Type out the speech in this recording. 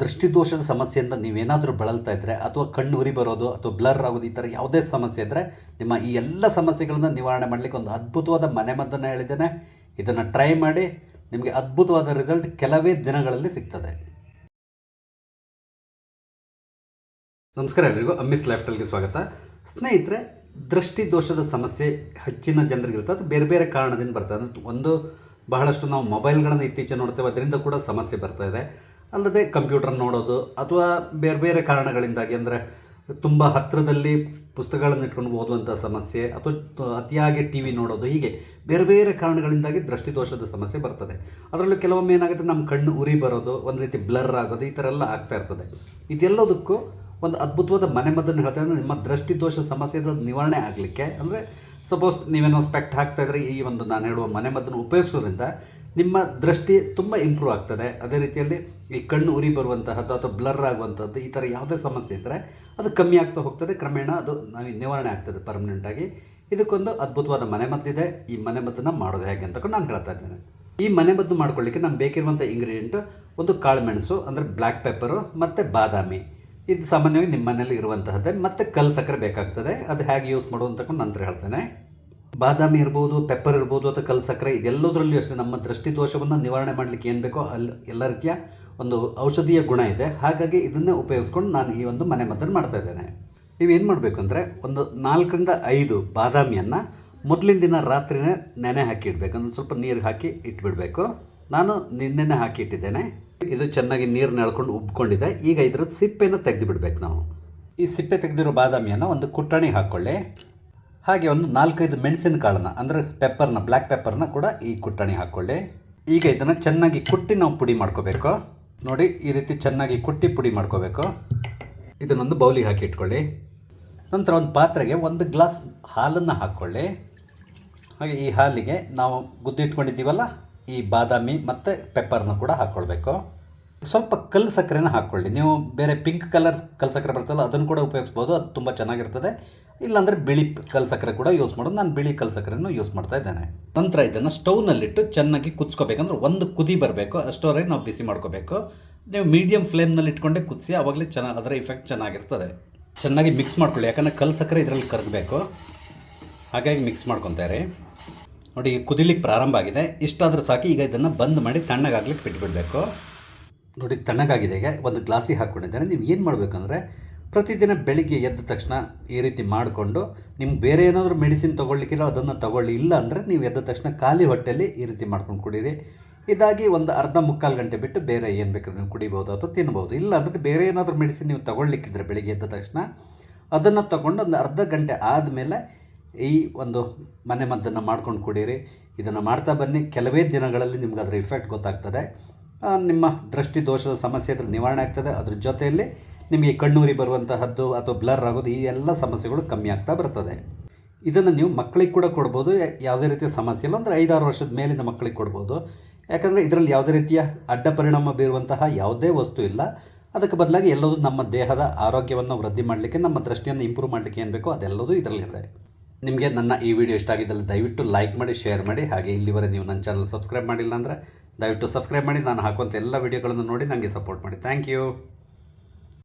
ದೃಷ್ಟಿದೋಷದ ಸಮಸ್ಯೆಯಿಂದ ನೀವೇನಾದರೂ ಬಳಲ್ತಾ ಇದ್ದರೆ ಅಥವಾ ಕಣ್ಣು ಉರಿ ಬರೋದು ಅಥವಾ ಬ್ಲರ್ ಆಗೋದು ಈ ಥರ ಯಾವುದೇ ಸಮಸ್ಯೆ ಇದ್ದರೆ ನಿಮ್ಮ ಈ ಎಲ್ಲ ಸಮಸ್ಯೆಗಳನ್ನು ನಿವಾರಣೆ ಮಾಡಲಿಕ್ಕೆ ಒಂದು ಅದ್ಭುತವಾದ ಮನೆಮದ್ದನ್ನು ಹೇಳಿದ್ದೇನೆ. ಇದನ್ನು ಟ್ರೈ ಮಾಡಿ ನಿಮಗೆ ಅದ್ಭುತವಾದ ರಿಸಲ್ಟ್ ಕೆಲವೇ ದಿನಗಳಲ್ಲಿ ಸಿಗ್ತದೆ. ನಮಸ್ಕಾರ ಎಲ್ರಿಗೂ, ಅಮ್ಮಿಸ್ ಲೈಫ್ ಸ್ಟೈಲ್ಗೆ ಸ್ವಾಗತ. ಸ್ನೇಹಿತರೆ ದೃಷ್ಟಿ ದೋಷದ ಸಮಸ್ಯೆ ಹೆಚ್ಚಿನ ಜನರಿಗಿರ್ತದೆ ಅದು ಬೇರೆ ಬೇರೆ ಕಾರಣದಿಂದ ಬರ್ತದೆ ಒಂದು ಬಹಳಷ್ಟು ನಾವು ಮೊಬೈಲ್ಗಳನ್ನು ಇತ್ತೀಚೆಗೆ ನೋಡ್ತೇವೆ. ಅದರಿಂದ ಕೂಡ ಸಮಸ್ಯೆ ಬರ್ತಾ ಇದೆ. ಅಲ್ಲದೆ ಕಂಪ್ಯೂಟರ್ ನೋಡೋದು ಅಥವಾ ಬೇರೆ ಬೇರೆ ಕಾರಣಗಳಿಂದಾಗಿ ಅಂದರೆ ತುಂಬ ಹತ್ತಿರದಲ್ಲಿ ಪುಸ್ತಕಗಳನ್ನು ಇಟ್ಕೊಂಡು ಓದುವಂಥ ಸಮಸ್ಯೆ ಅಥವಾ ಅತಿಯಾಗಿ ಟಿ ವಿ ನೋಡೋದು ಹೀಗೆ ಬೇರೆ ಬೇರೆ ಕಾರಣಗಳಿಂದಾಗಿ ದೃಷ್ಟಿದೋಷದ ಸಮಸ್ಯೆ ಬರ್ತದೆ. ಅದರಲ್ಲೂ ಕೆಲವೊಮ್ಮೆ ಏನಾಗುತ್ತೆ, ನಮ್ಮ ಕಣ್ಣು ಉರಿ ಬರೋದು, ಒಂದು ರೀತಿ ಬ್ಲರ್ ಆಗೋದು, ಈ ಥರ ಎಲ್ಲ ಆಗ್ತಾ ಇರ್ತದೆ. ಇದೆಲ್ಲದಕ್ಕೂ ಒಂದು ಅದ್ಭುತವಾದ ಮನೆಮದ್ದನ್ನು ಹೇಳ್ತಾ ಇದ್ದರೆ ನಿಮ್ಮ ದೃಷ್ಟಿದೋಷ ಸಮಸ್ಯೆ ನಿವಾರಣೆ ಆಗಲಿಕ್ಕೆ ಅಂದರೆ ಸಪೋಸ್ ನೀವೇನೋ ಸ್ಪೆಕ್ಟ್ ಹಾಕ್ತಾ ಇದ್ರೆ ಈ ಒಂದು ನಾನು ಹೇಳುವ ಮನೆಮದ್ದನ್ನು ಉಪಯೋಗಿಸೋದ್ರಿಂದ ನಿಮ್ಮ ದೃಷ್ಟಿ ತುಂಬ ಇಂಪ್ರೂವ್ ಆಗ್ತದೆ. ಅದೇ ರೀತಿಯಲ್ಲಿ ಈ ಕಣ್ಣು ಉರಿ ಬರುವಂತಹದ್ದು ಅಥವಾ ಬ್ಲರ್ ಆಗುವಂಥದ್ದು ಈ ಥರ ಯಾವುದೇ ಸಮಸ್ಯೆ ಇದ್ದರೆ ಅದು ಕಮ್ಮಿ ಆಗ್ತಾ ಹೋಗ್ತದೆ. ಕ್ರಮೇಣ ಅದು ನಾವು ನಿವಾರಣೆ ಆಗ್ತದೆ ಪರ್ಮನೆಂಟಾಗಿ ಇದಕ್ಕೊಂದು ಅದ್ಭುತವಾದ ಮನೆಮದ್ದಿದೆ. ಈ ಮನೆಮದ್ದನ್ನು ಮಾಡೋದು ಹೇಗೆ ಅಂತ ನಾನು ಹೇಳ್ತಾ ಇದ್ದೇನೆ. ಈ ಮನೆಮದ್ದು ಮಾಡ್ಕೊಳ್ಳಿಕ್ಕೆ ನಮ್ಗೆ ಬೇಕಿರುವಂಥ ಇಂಗ್ರೀಡಿಯೆಂಟ್ ಒಂದು ಕಾಳುಮೆಣಸು ಅಂದರೆ ಬ್ಲ್ಯಾಕ್ ಪೆಪ್ಪರು ಮತ್ತು ಬಾದಾಮಿ. ಇದು ಸಾಮಾನ್ಯವಾಗಿ ನಿಮ್ಮ ಮನೇಲಿ ಇರುವಂತಹದ್ದೇ. ಮತ್ತು ಕಲ್ಲು ಸಕ್ಕರೆ ಬೇಕಾಗ್ತದೆ. ಅದು ಹೇಗೆ ಯೂಸ್ ಮಾಡೋದು ನಂತರ ಹೇಳ್ತೇನೆ. ಬಾದಾಮಿ ಇರ್ಬೋದು ಪೆಪ್ಪರ್ ಇರ್ಬೋದು ಅಥವಾ ಕಲ್ಲು ಸಕ್ಕರೆ, ಇದೆಲ್ಲದರಲ್ಲೂ ಅಷ್ಟೇ ನಮ್ಮ ದೃಷ್ಟಿ ದೋಷವನ್ನು ನಿವಾರಣೆ ಮಾಡಲಿಕ್ಕೆ ಏನು ಬೇಕೋ ಅಲ್ಲಿ ಎಲ್ಲ ರೀತಿಯ ಒಂದು ಔಷಧೀಯ ಗುಣ ಇದೆ. ಹಾಗಾಗಿ ಇದನ್ನೇ ಉಪಯೋಗಿಸ್ಕೊಂಡು ನಾನು ಈ ಒಂದು ಮನೆ ಮದ್ದನ್ನು ಮಾಡ್ತಾ ಇದ್ದೇನೆ. ನೀವೇನು ಮಾಡಬೇಕು ಅಂದರೆ ಒಂದು ನಾಲ್ಕರಿಂದ ಐದು ಬಾದಾಮಿಯನ್ನು ಮೊದಲಿನ ದಿನ ರಾತ್ರಿನೇ ನೆನೆ ಹಾಕಿ ಇಡಬೇಕು. ಅಂದರೆ ಸ್ವಲ್ಪ ನೀರು ಹಾಕಿ ಇಟ್ಬಿಡಬೇಕು. ನಾನು ನಿನ್ನೆನೆ ಹಾಕಿ ಇಟ್ಟಿದ್ದೇನೆ. ಇದು ಚೆನ್ನಾಗಿ ನೀರು ನೆಳ್ಕೊಂಡು ಉಬ್ಕೊಂಡಿದೆ. ಈಗ ಇದರದ್ದು ಸಿಪ್ಪೆನ ತೆಗೆದು ಬಿಡಬೇಕು ನಾವು. ಈ ಸಿಪ್ಪೆ ತೆಗೆದಿರೋ ಬಾದಾಮಿಯನ್ನು ಒಂದು ಕುಟ್ಟಣಿ ಹಾಕ್ಕೊಳ್ಳಿ ಹಾಗೆ ಒಂದು ನಾಲ್ಕೈದು ಮೆಣಸಿನ ಕಾಳನ್ನ, ಅಂದರೆ ಪೆಪ್ಪರ್ನ ಬ್ಲ್ಯಾಕ್ ಪೆಪ್ಪರ್ನ ಕೂಡ ಈ ಕುಟ್ಟಣಿ ಹಾಕ್ಕೊಳ್ಳಿ ಈಗ ಇದನ್ನು ಚೆನ್ನಾಗಿ ಕುಟ್ಟಿ ನಾವು ಪುಡಿ ಮಾಡ್ಕೋಬೇಕು. ನೋಡಿ, ಈ ರೀತಿ ಚೆನ್ನಾಗಿ ಕುಟ್ಟಿ ಪುಡಿ ಮಾಡ್ಕೋಬೇಕು. ಇದನ್ನೊಂದು ಬೌಲಿಗೆ ಹಾಕಿ ಇಟ್ಕೊಳ್ಳಿ. ನಂತರ ಒಂದು ಪಾತ್ರೆಗೆ ಒಂದು ಗ್ಲಾಸ್ ಹಾಲನ್ನು ಹಾಕ್ಕೊಳ್ಳಿ ಹಾಗೆ ಈ ಹಾಲಿಗೆ ನಾವು ಗುದ್ದಿಟ್ಕೊಂಡಿದ್ದೀವಲ್ಲ, ಈ ಬಾದಾಮಿ ಮತ್ತು ಪೆಪ್ಪರ್ನ ಕೂಡ ಹಾಕ್ಕೊಳ್ಬೇಕು ಸ್ವಲ್ಪ ಕಲ್ಲು ಸಕ್ಕರೆನ ಹಾಕ್ಕೊಳ್ಳಿ. ನೀವು ಬೇರೆ ಪಿಂಕ್ ಕಲರ್ ಕಲ್ ಸಕ್ಕರೆ ಬರ್ತಲ್ಲ ಅದನ್ನು ಕೂಡ ಉಪಯೋಗಿಸ್ಬೋದು. ಅದು ತುಂಬ ಚೆನ್ನಾಗಿರ್ತದೆ. ಇಲ್ಲಾಂದರೆ ಬಿಳಿ ಕಲ್ಲು ಸಕ್ಕರೆ ಕೂಡ ಯೂಸ್ ಮಾಡೋದು. ನಾನು ಬಿಳಿ ಕಲ್ಲು ಸಕ್ಕರೆನೂ ಯೂಸ್ ಮಾಡ್ತಾ ಇದ್ದೇನೆ. ನಂತರ ಇದನ್ನು ಸ್ಟೌವ್ನಲ್ಲಿಟ್ಟು ಚೆನ್ನಾಗಿ ಕುದಿಸ್ಕೋಬೇಕಂದ್ರೆ ಒಂದು ಕುದಿ ಬರಬೇಕು. ಅಷ್ಟವರೆಗೆ ನಾವು ಬಿಸಿ ಮಾಡ್ಕೋಬೇಕು. ನೀವು ಮೀಡಿಯಮ್ ಫ್ಲೇಮ್ನಲ್ಲಿ ಇಟ್ಕೊಂಡೆ ಕುದಿಸಿ ಆವಾಗಲೇ ಚೆನ್ನಾಗಿ ಅದರ ಇಫೆಕ್ಟ್ ಚೆನ್ನಾಗಿರ್ತದೆ. ಚೆನ್ನಾಗಿ ಮಿಕ್ಸ್ ಮಾಡ್ಕೊಳ್ಳಿ. ಯಾಕಂದರೆ ಕಲ್ಲು ಸಕ್ಕರೆ ಇದರಲ್ಲಿ ಕರಗಬೇಕು ಹಾಗಾಗಿ ಮಿಕ್ಸ್ ಮಾಡ್ಕೊತಾರೆ ನೋಡಿ ಕುದಿಲಿಕ್ಕೆ ಪ್ರಾರಂಭ ಆಗಿದೆ. ಇಷ್ಟಾದರೂ ಸಾಕಿ. ಈಗ ಇದನ್ನು ಬಂದ್ ಮಾಡಿ ತಣ್ಣಗಾಗ್ಲಿಕ್ಕೆ ಬಿಟ್ಬಿಡಬೇಕು. ನೋಡಿ, ತಣ್ಣಗಾಗಿದೆ. ಈಗ ಒಂದು ಗ್ಲಾಸಿಗೆ ಹಾಕ್ಕೊಂಡಿದ್ದೇನೆ. ನೀವು ಏನು ಮಾಡಬೇಕಂದ್ರೆ, ಪ್ರತಿದಿನ ಬೆಳಿಗ್ಗೆ ಎದ್ದ ತಕ್ಷಣ ಈ ರೀತಿ ಮಾಡಿಕೊಂಡು, ನಿಮ್ಗೆ ಬೇರೆ ಏನಾದರೂ ಮೆಡಿಸಿನ್ ತೊಗೊಳ್ಲಿಕ್ಕಿರೋ ಅದನ್ನು ತಗೊಳ್ಳಿ. ಇಲ್ಲ ಅಂದರೆ ನೀವು ಎದ್ದ ತಕ್ಷಣ ಖಾಲಿ ಹೊಟ್ಟೆಯಲ್ಲಿ ಈ ರೀತಿ ಮಾಡ್ಕೊಂಡು ಕುಡೀರಿ. ಇದಾಗಿ ಒಂದು ಅರ್ಧ ಮುಕ್ಕಾಲು ಗಂಟೆ ಬಿಟ್ಟು ಬೇರೆ ಏನು ಬೇಕಾದ್ರೆ ನೀವು ಕುಡಿಬೋದು ಅಥವಾ ತಿನ್ಬೋದು ಇಲ್ಲ ಅಂದರೆ ಬೇರೆ ಏನಾದರೂ ಮೆಡಿಸಿನ್ ನೀವು ತೊಗೊಳ್ಲಿಕ್ಕಿದ್ರೆ ಬೆಳಿಗ್ಗೆ ಎದ್ದ ತಕ್ಷಣ, ಅದನ್ನು ತಗೊಂಡು ಒಂದು ಅರ್ಧ ಗಂಟೆ ಆದಮೇಲೆ ಈ ಒಂದು ಮನೆ ಮದ್ದನ್ನು ಮಾಡ್ಕೊಂಡು ಕುಡೀರಿ. ಇದನ್ನು ಮಾಡ್ತಾ ಬನ್ನಿ. ಕೆಲವೇ ದಿನಗಳಲ್ಲಿ ನಿಮ್ಗೆ ಅದರ ಇಫೆಕ್ಟ್ ಗೊತ್ತಾಗ್ತದೆ. ನಿಮ್ಮ ದೃಷ್ಟಿ ದೋಷದ ಸಮಸ್ಯೆ ಅದರ ನಿವಾರಣೆ ಆಗ್ತದೆ. ಅದ್ರ ಜೊತೆಯಲ್ಲಿ ನಿಮಗೆ ಕಣ್ಣೂರಿ ಬರುವಂತಹದ್ದು ಅಥವಾ ಬ್ಲರ್ ಆಗೋದು ಈ ಎಲ್ಲ ಸಮಸ್ಯೆಗಳು ಕಮ್ಮಿ ಆಗ್ತಾ ಬರ್ತದೆ. ಇದನ್ನು ನೀವು ಮಕ್ಕಳಿಗೆ ಕೂಡ ಕೊಡ್ಬೋದು. ಯಾವುದೇ ರೀತಿಯ ಸಮಸ್ಯೆ ಇಲ್ಲ. ಅಂದರೆ ಐದಾರು ವರ್ಷದ ಮೇಲಿನ ಮಕ್ಕಳಿಗೆ ಕೊಡ್ಬೋದು. ಯಾಕಂದರೆ ಇದರಲ್ಲಿ ಯಾವುದೇ ರೀತಿಯ ಅಡ್ಡ ಪರಿಣಾಮ ಬೀರುವಂತಹ ಯಾವುದೇ ವಸ್ತು ಇಲ್ಲ. ಅದಕ್ಕೆ ಬದಲಾಗಿ ಎಲ್ಲದೂ ನಮ್ಮ ದೇಹದ ಆರೋಗ್ಯವನ್ನು ವೃದ್ಧಿ ಮಾಡಲಿಕ್ಕೆ, ನಮ್ಮ ದೃಷ್ಟಿಯನ್ನು ಇಂಪ್ರೂವ್ ಮಾಡಲಿಕ್ಕೆ ಏನು ಬೇಕೋ ಅದೆಲ್ಲದೂ ಇದರಲ್ಲಿದೆ ನಿಮಗೆ ನನ್ನ ಈ ವಿಡಿಯೋ ಇಷ್ಟ ಆಗಿದ್ದಲ್ಲಿ ದಯವಿಟ್ಟು ಲೈಕ್ ಮಾಡಿ, ಶೇರ್ ಮಾಡಿ. ಹಾಗೆ ಇಲ್ಲಿವರೆ ನೀವು ನನ್ನ ಚಾನಲ್ ಸಬ್ಸ್ಕ್ರೈಬ್ ಮಾಡಿಲ್ಲ ಅಂದರೆ ದಯವಿಟ್ಟು ಸಬ್ಸ್ಕ್ರೈಬ್ ಮಾಡಿ ನಾನು ಹಾಕುವಂಥ ಎಲ್ಲ ವೀಡಿಯೋಗಳನ್ನು ನೋಡಿ ನನಗೆ ಸಪೋರ್ಟ್ ಮಾಡಿ. Thank you